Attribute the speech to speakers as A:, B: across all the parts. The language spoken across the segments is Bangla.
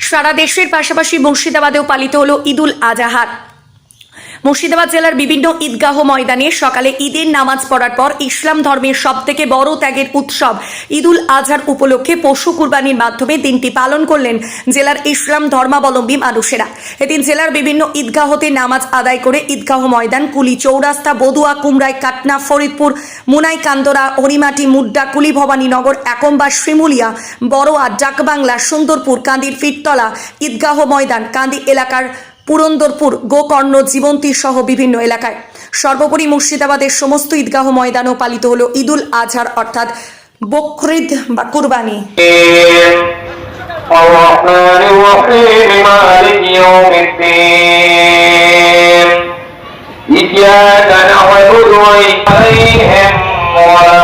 A: সারা দেশের পাশাপাশি মুর্শিদাবাদেও পালিত হলো ঈদুল আজাহার। মুর্শিদাবাদ জেলার বিভিন্ন ঈদগাহ ময়দানে সকালে ঈদের নামাজ পড়ার পর ইসলাম ধর্মের সব থেকে বড় ত্যাগের উৎসব ঈদুল আজহার উপলক্ষে পশু কুরবানির মাধ্যমে দিনটি পালন করলেন জেলার ইসলাম ধর্মাবলম্বী মানুষেরা। এদিন জেলার বিভিন্ন ঈদগাহতে নামাজ আদায় করে ঈদগাহ ময়দান, কুলি চৌরাস্তা, বদুয়া কুমরাই কাটনা, ফরিদপুর, মুনাই, কান্দরা, হরিমাটি, মুড্ডা কুলি ভবানীনগর একম্বা, শিমুলিয়া, বড়োয়া, ডাকবাংলা, সুন্দরপুর কান্দির ফিরতলা, ঈদগাহ ময়দান কান্দি এলাকার পুরন্দরপুর গোকর্ণ জীবন্তী সহ বিভিন্ন এলাকায় সর্বোপরি মুর্শিদাবাদের সমস্ত ঈদগাহ ময়দানও পালিত হলো ঈদুল আজহার অর্থাৎ বকরিদ বা কুরবানি
B: الرحمن الرحيم مالك يوم الدين إياك نعبد وإليهم ولا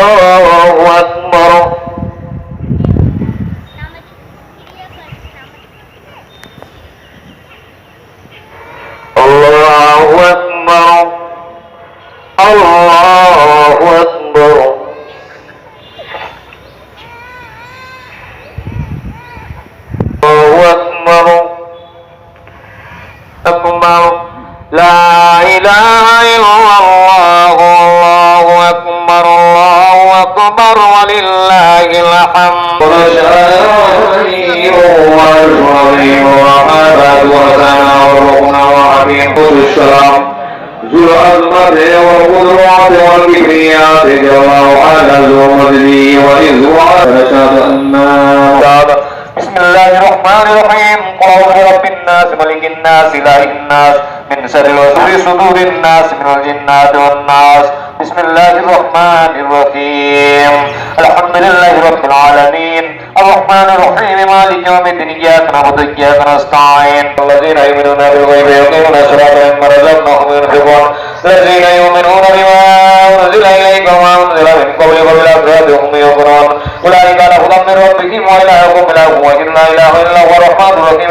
B: إله إلا الله الله أكبر الله أكبر ولله الحمد الشافي والرحيم وحمد وثناء الركن وحبيب السلام ذو العظمة والقدرات والكبريات جل وعلا ذو مجدي وإذ أشهد أن بسم الله الرحمن الرحيم قل أعوذ برب الناس ملك الناس إله الناس من شر وسور صدور الناس من الجنات والناس بسم الله الرحمن الرحيم الحمد لله رب العالمين الرحمن الرحيم مالك يوم الدين اياك نعبد واياك نستعين الذين يؤمنون بالغيب ويقيمون الصلاه مما رزقناهم ينفقون الذين يؤمنون بما انزل اليك وما انزل من قبلك وبالاخره هم يؤمنون اولئك على هدى من ربهم ولا يقوم له وان لا اله الا هو الرحمن الرحيم